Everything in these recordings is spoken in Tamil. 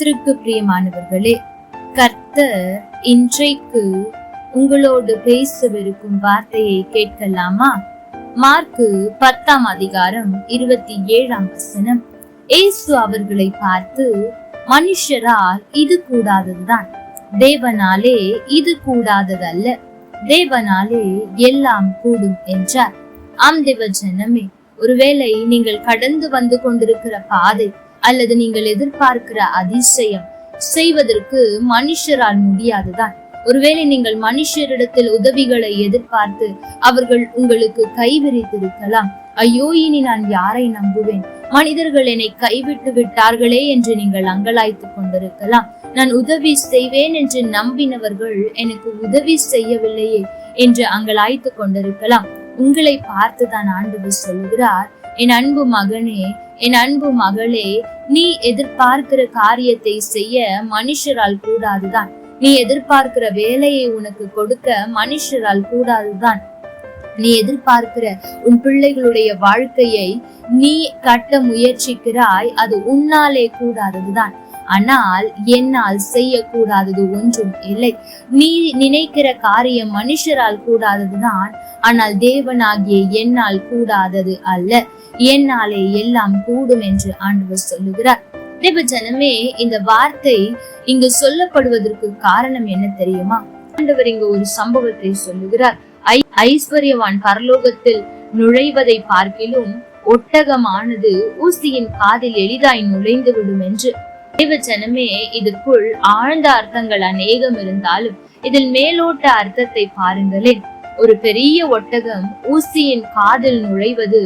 கர்த்தருக்கு பிரியமானவர்களே கர்த்தர் இன்றைக்கு உங்களோடு பேசவிருக்கும் வார்த்தையை கேட்கலாமா? மார்க்கு பத்தாம் அதிகாரம் இருபத்தி ஏழாம் வசனம். இயேசு அவர்களை பார்த்து மனுஷரால் இது கூடாததுதான். தேவனாலே இது கூடாததல்ல. தேவனாலே எல்லாம் கூடும் என்றார். ஆம் தேவ ஜனமே ஒருவேளை நீங்கள் கடந்து வந்து கொண்டிருக்கிற பாதை அல்லது நீங்கள் எதிர்பார்க்கிற அதிசயம் செய்வதற்கு மனுஷரால் முடியாதுதான். ஒருவேளை நீங்கள் மனுஷரிடத்தில் உதவிகளை எதிர்பார்த்து அவர்கள் உங்களுக்கு கைவிரித்திருக்கலாம். ஐயோ இனி நான் யாரை நம்புவேன்? மனிதர்கள் என்னை கைவிட்டு விட்டார்களே என்று நீங்கள் அங்கலாய்த்துக் கொண்டிருக்கலாம். நான் உதவி செய்வேன் என்று நம்பினவர்கள் எனக்கு உதவி செய்யவில்லையே என்று அங்கலாய்த்துக் கொண்டிருக்கலாம். உங்களை பார்த்துதான் ஆண்டவர் சொல்கிறார் என் அன்பு மகனே என் அன்பு மகளே நீ எதிர்பார்க்கிற காரியத்தை செய்ய மனுஷரால் கூடாதுதான். நீ எதிர்பார்க்கிற வேலையை உனக்கு கொடுக்க மனுஷரால் கூடாதுதான். நீ எதிர்பார்க்கிற உன் பிள்ளைகளுடைய வாழ்க்கையை நீ கட்ட முயற்சிக்கிறாய் அது உன்னாலே கூடாததுதான். ஆனால் என்னால் செய்யக்கூடாதது ஒன்றும் இல்லை. நீ நினைக்கிற காரியம் மனுஷரால் கூடாததுதான் ஆனால் தேவனாகிய என்னால் கூடாதது அல்ல. என்னாலே எல்லாம் கூடும் என்று ஆண்டவர் சொல்லுகிறார். தேவ ஜனமே இந்த வார்த்தை இங்கு சொல்லப்படுவதற்கு காரணம் என்ன தெரியுமா? ஆண்டவர் இங்கு ஒரு சம்பவத்தை சொல்லுகிறார். ஐஸ்வர்யவான் பரலோகத்தில் நுழைவதை பார்க்கிலும் ஒட்டகமானது ஊசியின் காதில் எளிதாய் நுழைந்து விடும் என்று. தேவ இதற்குள் ஆழ்ந்த அர்த்தங்கள் அநேகம் இருந்தாலும் இதில் மேலோட்ட அர்த்தத்தை பாருங்களேன். ஒரு பெரிய ஒட்டகம் ஊசியின் காதில் நுழைவது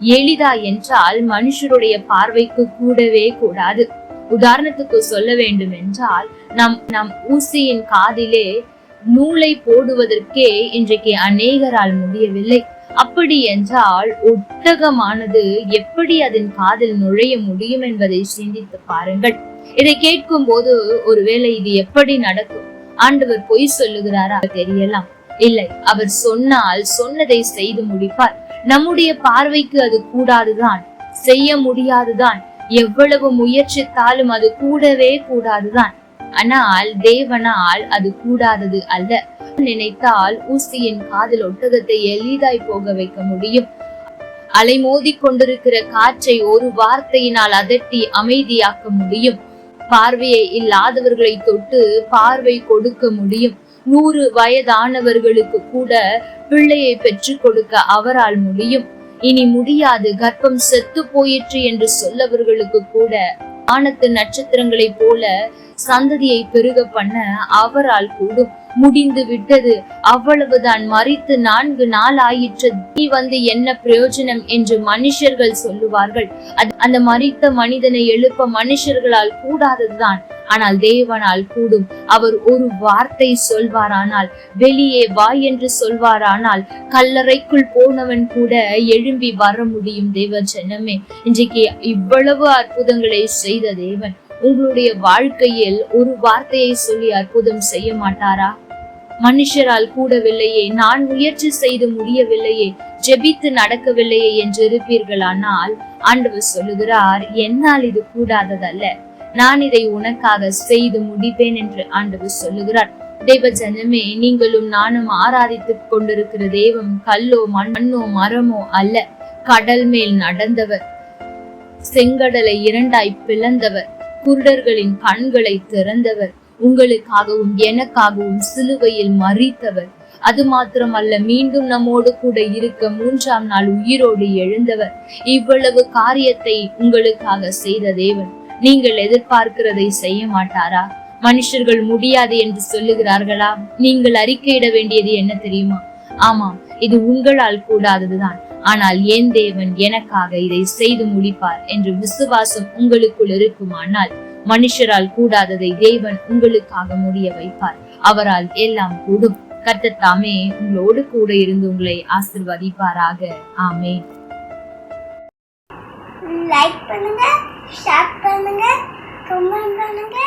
எளிதா என்றால் மனுஷருடைய பார்வைக்கு கூடவே கூடாது. உதாரணத்துக்கு சொல்ல வேண்டும் என்றால் நம் நம் ஊசியின் காதிலே நூலை போடுவதற்கே இன்றைக்கு அநேகரால் முடியவில்லை. அப்படி என்றால் ஒட்டகமானது எப்படி அதன் காதில் நுழைய முடியும் என்பதை சிந்தித்து பாருங்கள். இதை கேட்கும் போது ஒருவேளை இது எப்படி நடக்கும்? ஆண்டவர் பொய் சொல்லுகிறாரா? தெரியலாம். இல்லை அவர் சொன்னால் சொன்னதை செய்து முடிப்பார். நம்முடைய பார்வைக்கு அது கூடாதுதான். செய்ய முடியாதுதான். எவ்வளவு முயற்சித்தாலும் அது கூடவே கூடாதுதான். ஆனால் தேவனால் அது கூடாதது அல்ல. நினைத்தால் ஊசியின் காதல் ஒட்டகத்தை எளிதாய் போக வைக்க முடியும். அலைமோதி கொண்டிருக்கிற காற்றை ஒரு வார்த்தையினால் அதட்டி அமைதியாக்க முடியும். பார்வையை இல்லாதவர்களை தொட்டு பார்வை கொடுக்க முடியும். நூறு வயதானவர்களுக்கு கூட பிள்ளையை பெற்றுக் கொடுக்க அவரால் முடியும். இனி முடியாது. கர்ப்பம் செத்து போயிற்று என்று சொல்லவர்களுக்கு கூட ஆனத்து நட்சத்திரங்களைப் போல சந்ததியை பெருக பண்ண அவரால் கூடும். முடிந்து விட்டது. அவ்வளவுதான். மறித்து நான்கு நாள் ஆயிற்று நீ வந்து என்ன பிரயோஜனம் என்று மனுஷர்கள் சொல்லுவார்கள். அந்த மறித்த மனிதனை எழுப்ப மனுஷர்களால் கூடாததுதான். ஆனால் தேவனால் கூடும். அவர் ஒரு வார்த்தை சொல்வாரானால் வெளியே வா என்று சொல்வாரானால் கல்லறைக்குள் போனவன் கூட எழும்பி வர முடியும் தேவ ஜனமே இன்றைக்கு இவ்வளவு அற்புதங்களை செய்த தேவன் உங்களுடைய வாழ்க்கையில் ஒரு வார்த்தையை சொல்லி அற்புதம் செய்ய மாட்டாரா? மனுஷரால் கூடவில்லையே நான் முயற்சி செய்து முடியவில்லையே ஜெபித்து நடக்கவில்லையே என்று இருப்பீர்களானால் ஆண்டவர் சொல்லுகிறார் என்னால் இது கூடாததல்ல. நான் இதை உனக்காக செய்து முடிப்பேன் என்று ஆண்டவர் சொல்லுகிறார். தேவ ஜனமே நீங்களும் நானும் ஆராதித்துக் கொண்டிருக்கிற தெய்வம் கல்லோ மண்ணோ மரமோ அல்ல. கடல் மேல் நடந்தவர் செங்கடலை இரண்டாய் பிளந்தவர் குருடர்களின் கண்களை திறந்தவர் உங்களுக்காகவும் எனக்காகவும் சிலுவையில் மறித்தவர். அது மாத்திரமல்ல மீண்டும் நம்மோடு கூட இருக்க மூன்றாம் நாள் உயிரோடு எழுந்தவர். இவ்வளவு காரியத்தை உங்களுக்காக செய்த தேவன். நீங்கள் எதிர்பார்க்கிறதை செய்ய மாட்டாரா? மனுஷர்கள் முடியாது என்று சொல்லுகிறார்களா? நீங்கள் அறிக்கையிட வேண்டியது என்ன தெரியுமா? ஆமாம் இது உங்களால் கூடாததுதான். ஆனால் என் தேவன் எனக்காக இதை செய்து முடிப்பார் என்று விசுவாசம் உங்களுக்குள் இருக்குமானால் மனுஷரால் கூடாததை தேவன் உங்களுக்காக முடிய வைப்பார். அவரால் எல்லாம் கூடும். கத்தத்தாமே உங்களோடு கூட இருந்து உங்களை ஆசிர்வதிப்பாராக. ஆமே லைக் பண்ணுங்க ஷேர் பண்ணுங்க கமெண்ட் பண்ணுங்க.